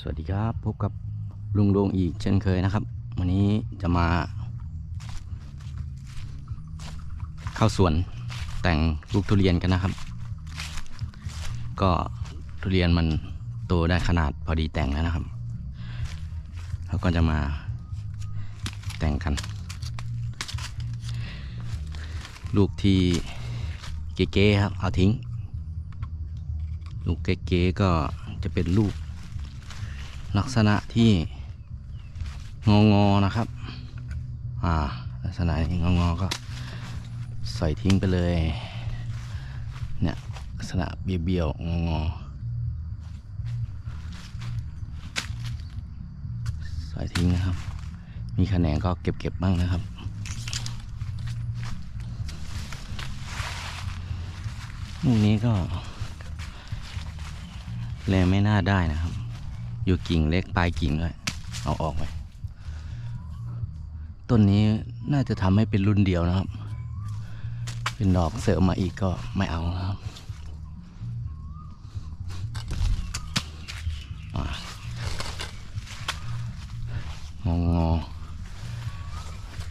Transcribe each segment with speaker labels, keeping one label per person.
Speaker 1: สวัสดีครับ พบกับลุงโดงอีกเช่นเคยนะครับ วันนี้จะมา เข้าสวนแต่งลูกทุเรียนกันนะครับ ก็ทุเรียนมันโตได้ขนาดพอดีแต่งแล้วนะครับเราก็จะมาแต่งกัน ลูกที่เก๋ๆครับเอาทิ้ง ลูกเก๋ๆก็จะเป็นลูก ลักษณะที่งองอๆนะครับ อ่า ลักษณะนี้งองอๆก็ใส่ทิ้งไปเลย เนี่ยลักษณะเบี้ยวๆงองอๆใส่ทิ้งนะครับ มีแขนงก็เก็บๆบ้างนะครับลูกนี้ก็แรงไม่น่าได้นะครับ อยู่กิ่งเล็กปลายกิ่งด้วยเอาออกไปต้นนี้น่าจะทำให้เป็นรุ่นเดียวนะครับ เป็นดอกเสริมมาอีกก็ไม่เอาครับงองอ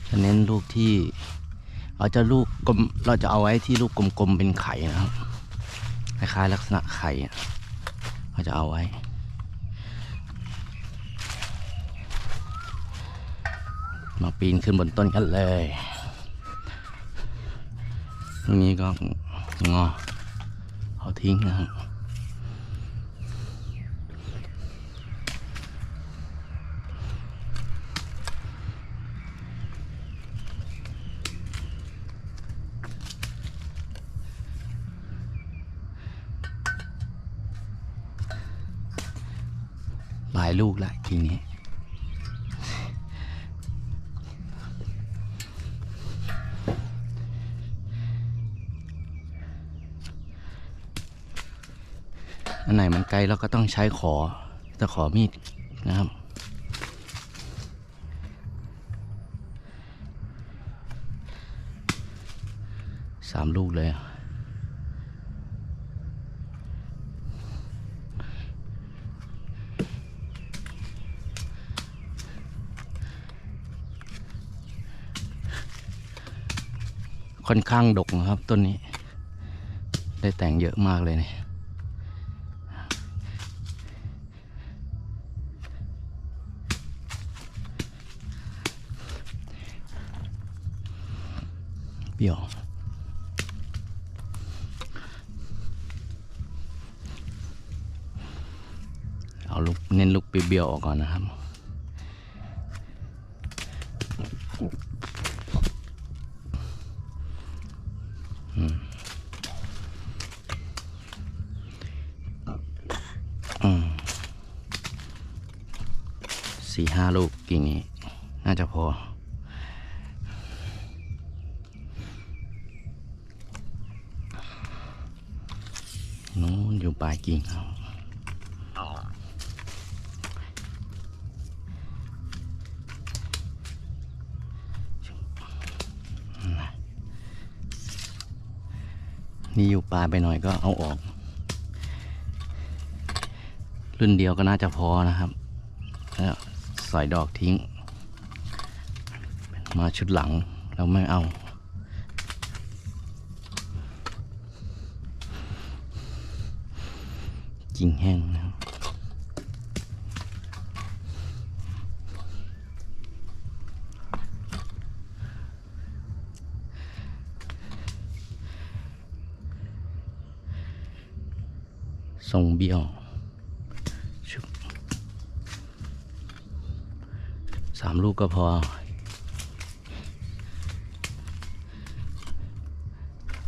Speaker 1: จะเน้นลูกที่เอาจะลูกกลมเราจะเอาไว้ที่ลูกกลมๆเป็นไข่นะครับคล้ายๆลักษณะไข่เราจะเอาไว้ มาปีนขึ้นบนต้นกันเลยตรงนี้ก็งอเอาทิ้งนะครับหลายลูกละทีนี้ ลเราก็ต้องใช้ขอตะขอมีดนะครับ สามลูกเลยค่อนข้างดกนะครับต้นนี้ ได้แต่งเยอะมากเลยเนี่ย เปรี้ยวเอาลูกเน้นลูกเปรี้ยวออกก่อนนะครับอือสี่ห้าลูกกิ่งนี้ น่าจะพอ นู้นอยู่ปลาย กิ่งครับนี่อยู่ปลาไปหน่อยก็เอาออก รุ่นเดียวก็น่าจะพอนะครับ แล้วใส่ดอกทิ้ง มาชุดหลังเราไม่เอา กิ่งแห้งนะครับทรงเบี้ยวสามลูกก็พอ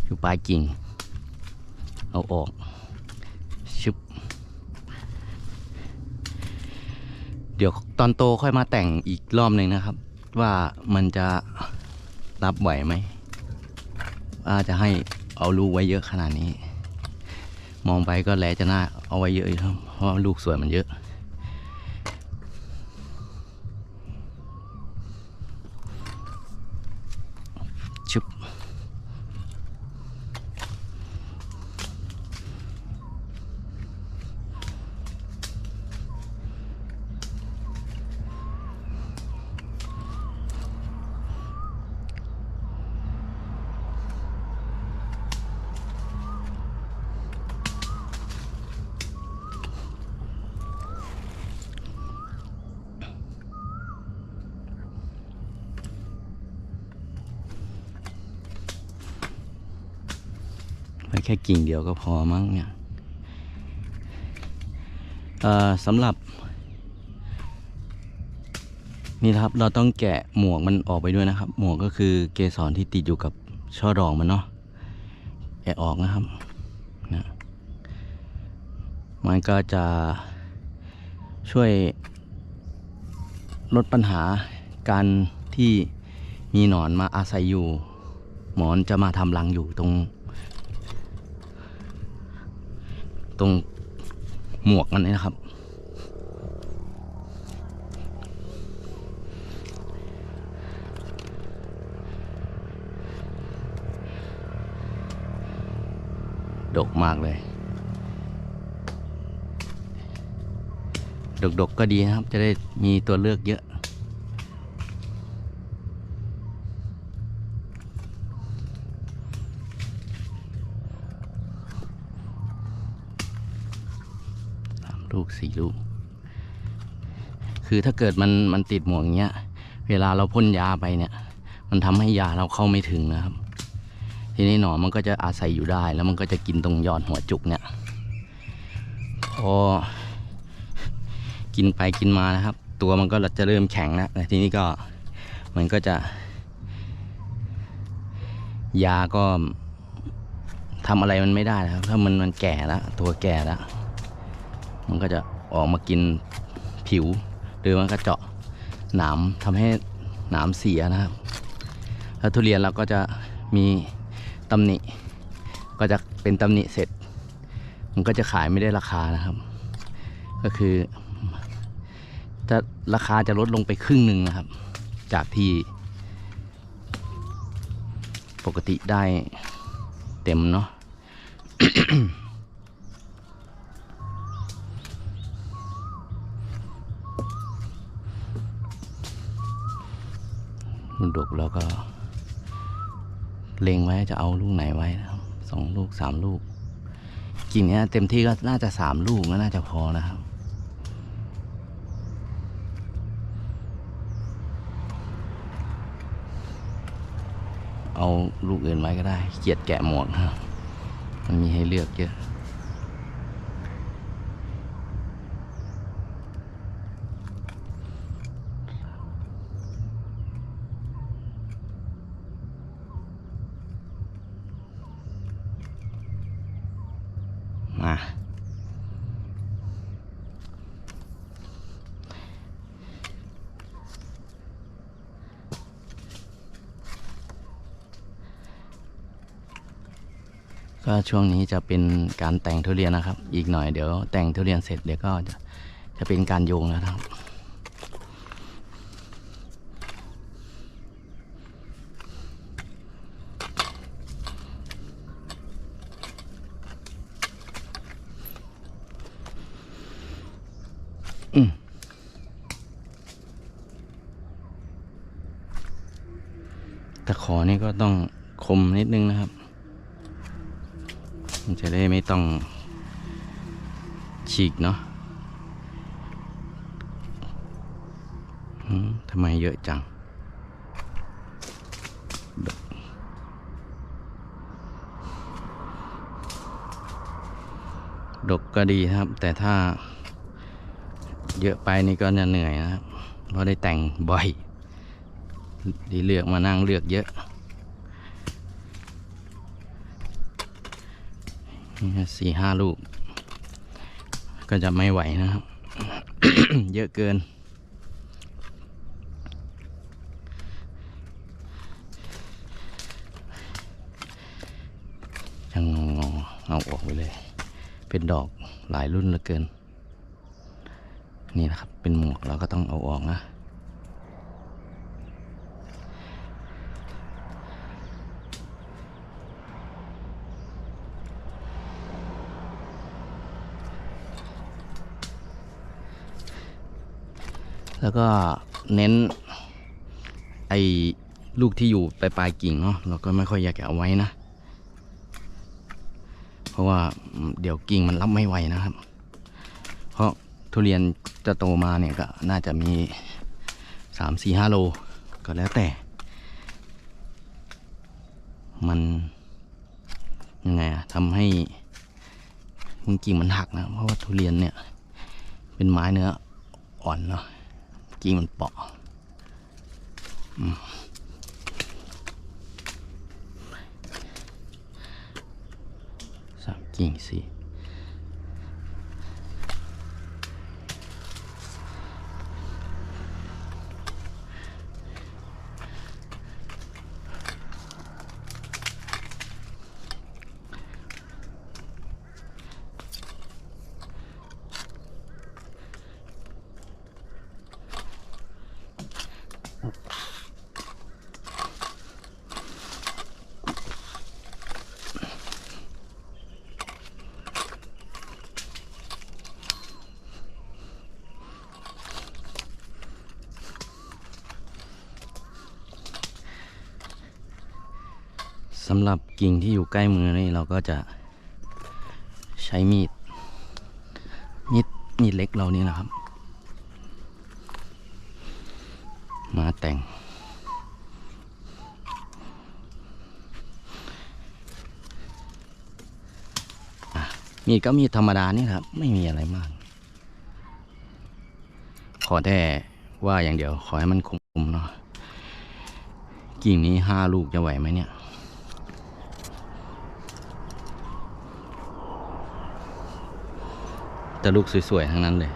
Speaker 1: อยู่ปลายกิ่ง เอาออก ชุบ เดี๋ยวตอนโตค่อยมาแต่งอีกรอบหนึ่งนะครับ ว่ามันจะรับไหวไหมว่าจะให้เอาลูกไว้เยอะขนาดนี้ มองไปก็แลจะน่าเอาไว้เยอะอยู่ครับเพราะลูกสวยมันเยอะ ชุบ อ แค่กิ่งเดียวก็พอมั้งเนี่ยสำหรับ นี่ครับเราต้องแกะหมวกมันออกไปด้วยนะครับ หมวกก็คือเกสรที่ติดอยู่กับช่อดอกมันเนาะแกะออกนะครับนะมันก็จะช่วยลดปัญหาการที่มีหนอนมาอาศัยอยู่ หมอนจะมาทำรังอยู่ตรง ตรงหมวกอันนี้นะครับ ดกมากเลย ดกๆก็ดีนะครับ จะได้มีตัวเลือกเยอะ สี่ลูก คือถ้าเกิดมันมันติดหมวกอย่างเงี้ย เวลาเราพ่นยาไปเนี่ย มันทำให้ยาเราเข้าไม่ถึงนะครับ ทีนี้หนอนมันก็จะอาศัยอยู่ได้ แล้วมันก็จะกินตรงยอดหัวจุกเนี่ย พอ กินไปกินมานะครับ ตัวมันก็จะเริ่มแข็งแล้วแต่ทีนี้ก็มันก็จะ ยาก็ทำอะไรมันไม่ได้นะครับถ้ามันมันแก่แล้ว ตัวแก่แล้ว มันก็จะออกมากินผิว หรือมันก็เจาะหนามทำให้หนามเสียนะครับ แล้วทุเรียนเราก็จะมีตำหนิ ก็จะเป็นตำหนิเสร็จ มันก็จะขายไม่ได้ราคานะครับ ก็คือจะราคาจะลดลงไปครึ่งหนึ่งนะครับ จากที่ ปกติได้เต็มเนาะ มันดกแล้วก็ เล็งไว้จะเอาลูกไหนไว้นะครับสองลูกสามลูกกิ่งเนี้ยเต็มที่ก็น่าจะสามลูกก็น่าจะพอนะครับเอาลูกอื่นไว้ก็ได้ เกลียดแกะหมวกนะครับมันมีให้เลือกเยอะ มา ก็ช่วงนี้จะเป็นการแต่งทุเรียนนะครับ อีกหน่อยเดี๋ยวแต่งทุเรียนเสร็จเดี๋ยวก็จะจะเป็นการโยงแล้วนะครับ อืมตะขอนี่ก็ต้องคมนิดนึงนะครับ มันจะได้ไม่ต้องฉีกเนาะอืม ทำไมเยอะจัง ดกก็ดีครับ แต่ถ้าเยอะไปนี่ก็จะเหนื่อยนะครับ เพราะได้แต่งบ่อยดีเลือกมานั่งเลือกเยอะสี่ห้าลูก ก็จะไม่ไหวนะครับ เยอะเกิน งงเอาออกไปเลย เป็นดอกหลายรุ่นเหลือเกิน นี่นะครับ เป็นหมวกเราก็ต้องเอาออกนะแล้วก็เน้นไอ้ลูกที่อยู่ปลายปลายกิ่งเนาะเราก็ไม่ค่อยอยากจะเอาไว้นะ ราะว่าเดี๋ยวกิ่งมันรับไม่ไหวนะครับ เพราะทุเรียนจะโตมาเนี่ยก็น่าจะมีสามสี่ห้าโลก็แล้วแต่ มันยังไงอะทำให้กิ่งมันหักนะ เพราะว่าทุเรียนเนี่ย เป็นไม้เนื้ออ่อนเนาะกิ่งมันเปาะอืม 15 สำหรับกิ่งที่อยู่ใกล้มือนี่เราก็จะใช้มีด มีดมีดเล็กเรานี่นะครับ มาแต่ง มีดก็มีดธรรมดานี่ครับ ไม่มีอะไรมาก ขอแต่ว่าอย่างเดียว ขอให้มันคมๆเนาะ กิ่งนี้ห้าลูกจะไหวไหมเนี่ย แต่ลูกสวยๆ ทั้งนั้นเลย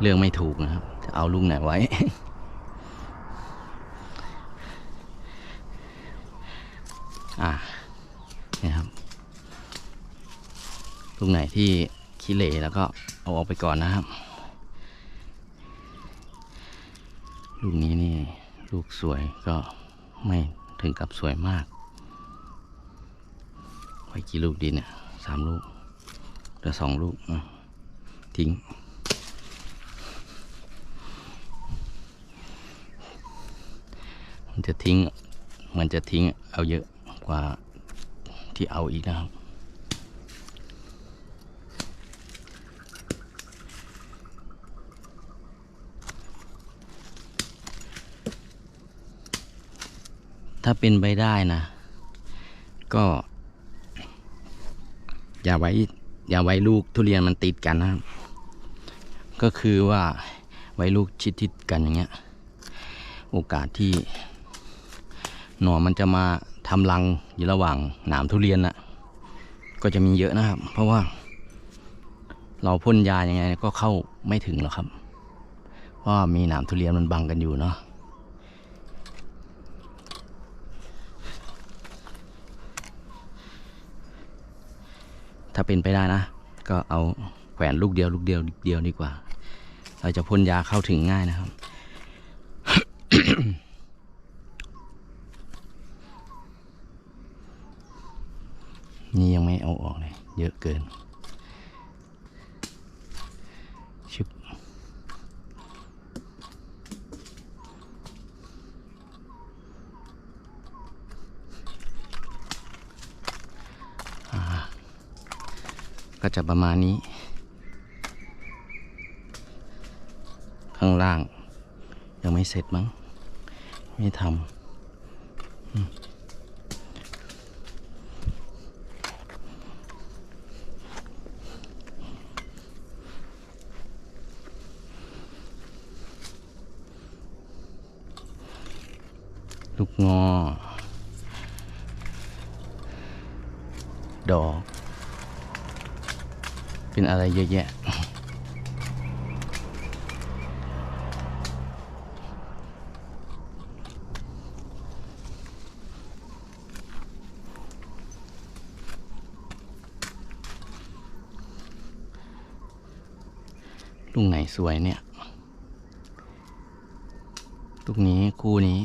Speaker 1: เลือกไม่ถูกนะครับ จะเอาลูกไหนไว้ อะนี่ครับ ลูกไหนที่ขี้เหร่แล้วก็เอาออกไปก่อนนะครับ ลูกนี้นี่ ลูกสวยก็ไม่ถึงกับสวยมาก ไว้กี่ลูกดีเนี่ยสามลูก เหลือสองลูกทิ้ง มันจะทิ้ง มันจะทิ้งเอาเยอะกว่าที่เอาอีกนะครับถ้าเป็นไปได้นะ ก็ อย่าไว้ อย่าไว้ลูกทุเรียนมันติดกันนะครับ ก็คือว่าไว้ลูกชิดติดกันอย่างเงี้ย โอกาสที่ หน่อมันจะมาทำรังอยู่ระหว่างหนามทุเรียนน่ะ ก็จะมีเยอะนะครับ เพราะว่า เราพ่นยายังไง ก็เข้าไม่ถึงหรอกครับ เพราะว่ามีหนามทุเรียนมันบังกันอยู่เนาะ ถ้าเป็นไปได้นะ ก็เอาแขวนลูกเดียวลูกเดียวลูกเดียวดีกว่า เราจะพ่นยาเข้าถึงง่ายนะครับ นี่ยังไม่เอาออกเลย เยอะเกิน ก็จะประมาณนี้ ข้างล่าง ยังไม่เสร็จมั้ง ไม่ทำ ลูกงอ ดอก เป็นอะไรเยอะแยะ ลูกไหนสวยเนี่ย ลูกนี้คู่นี้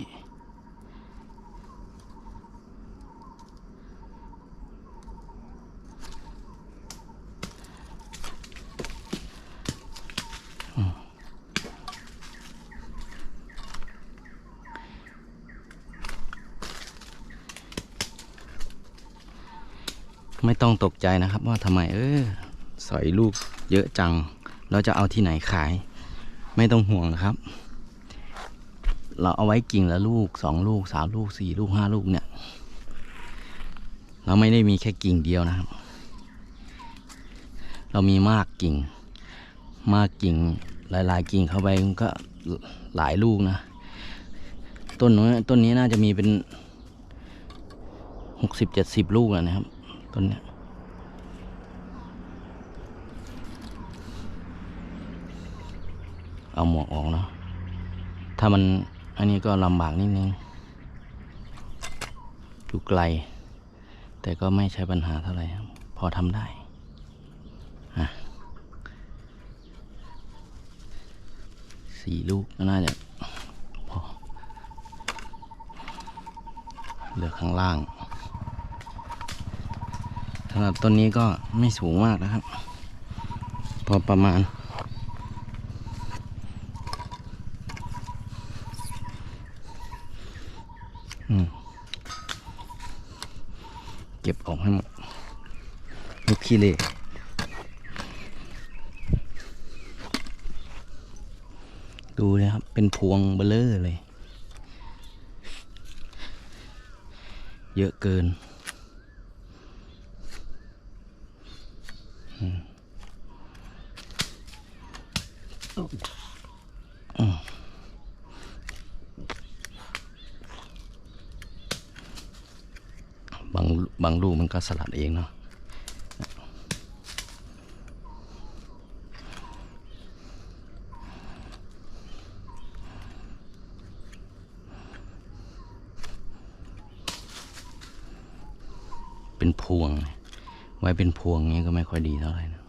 Speaker 1: ต้องตกใจนะครับ ว่าทำไมเออสอยลูกเยอะจัง เราจะเอาที่ไหนขาย ไม่ต้องห่วงนะครับ เราเอาไว้กิ่งละลูกสองลูกสามลูกสี่ลูกห้าลูกเนี่ย เราไม่ได้มีแค่กิ่งเดียวนะครับ เรามีมากกิ่ง มากกิ่งหลายๆ กิ่งเข้าไปก็หลายลูกนะ ต้นนู้นต้นนี้น่าจะมีเป็นหกสิบเจ็ดสิบลูกแล้วนะครับ ต้นเนี้ย เอาหมวกออกเนาะถ้ามันอันนี้ก็ลำบากนิดนึงอยู่ไกล แต่ก็ไม่ใช่ปัญหาเท่าไหร่พอทำได้อะสี่ลูกก็น่าจะพอเหลือข้างล่างสำหรับต้นนี้ก็ไม่สูงมากนะครับ พอประมาณ อืม เก็บออกให้หมดลูก ขี้เหร่ดูนะครับ เป็นพวงเบลเลอร์เลย เยอะเกิน บางบางลูกมันก็สลัดเองเนาะ เป็นพวง ไว้เป็นพวงเงี้ยก็ไม่ค่อยดีเท่าไหร่นะ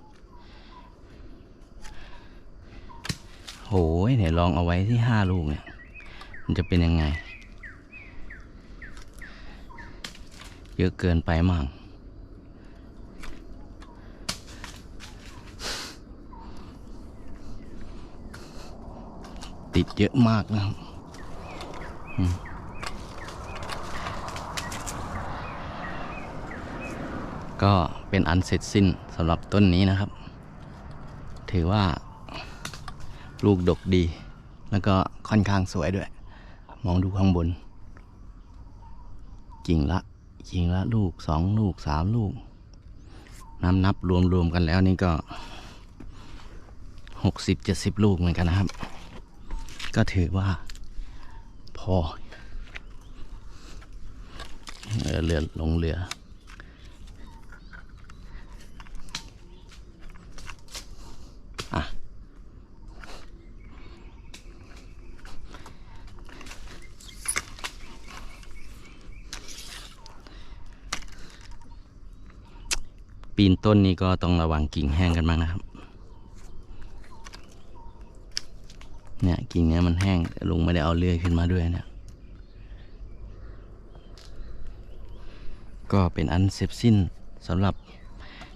Speaker 1: โหยเนี่ยลองเอาไว้ที่ห้าลูกเนี่ย มันจะเป็นยังไง เยอะเกินไปมั่งติดเยอะมากนะครับอืม ก็เป็นอันเสร็จสิ้นสำหรับต้นนี้นะครับ ถือว่าลูกดกดี แล้วก็ค่อนข้างสวยด้วย มองดูข้างบน กิ่งละกิ่งละลูกสองลูกสามลูก นับนับรวมรวมกันแล้วนี่ก็หกสิบเจ็ดสิบลูกเหมือนกันนะครับ ก็ถือว่าพอเออเรือลงเรือ ต้นนี้ก็ต้องระวังกิ่งแห้งกันบ้างนะครับเนี่ยกิ่งเนี้ยมันแห้งลุงไม่ได้เอาเลื่อยขึ้นมาด้วยเนี่ยก็เป็นอันเสร็จสิ้นสำหรับ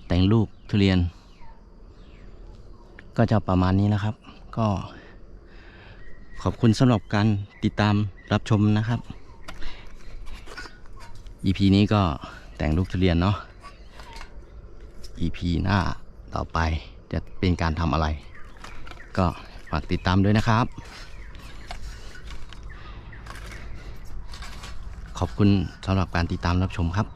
Speaker 1: แต่งลูกทุเรียน ก็จะประมาณนี้นะครับ ก็ขอบคุณสำหรับการติดตามรับชมนะครับ EP นี้ก็แต่งลูกทุเรียนเนาะ EP หน้าต่อไปจะเป็นการทำอะไร ก็ฝากติดตามด้วยนะครับ ขอบคุณสำหรับการติดตามรับชมครับ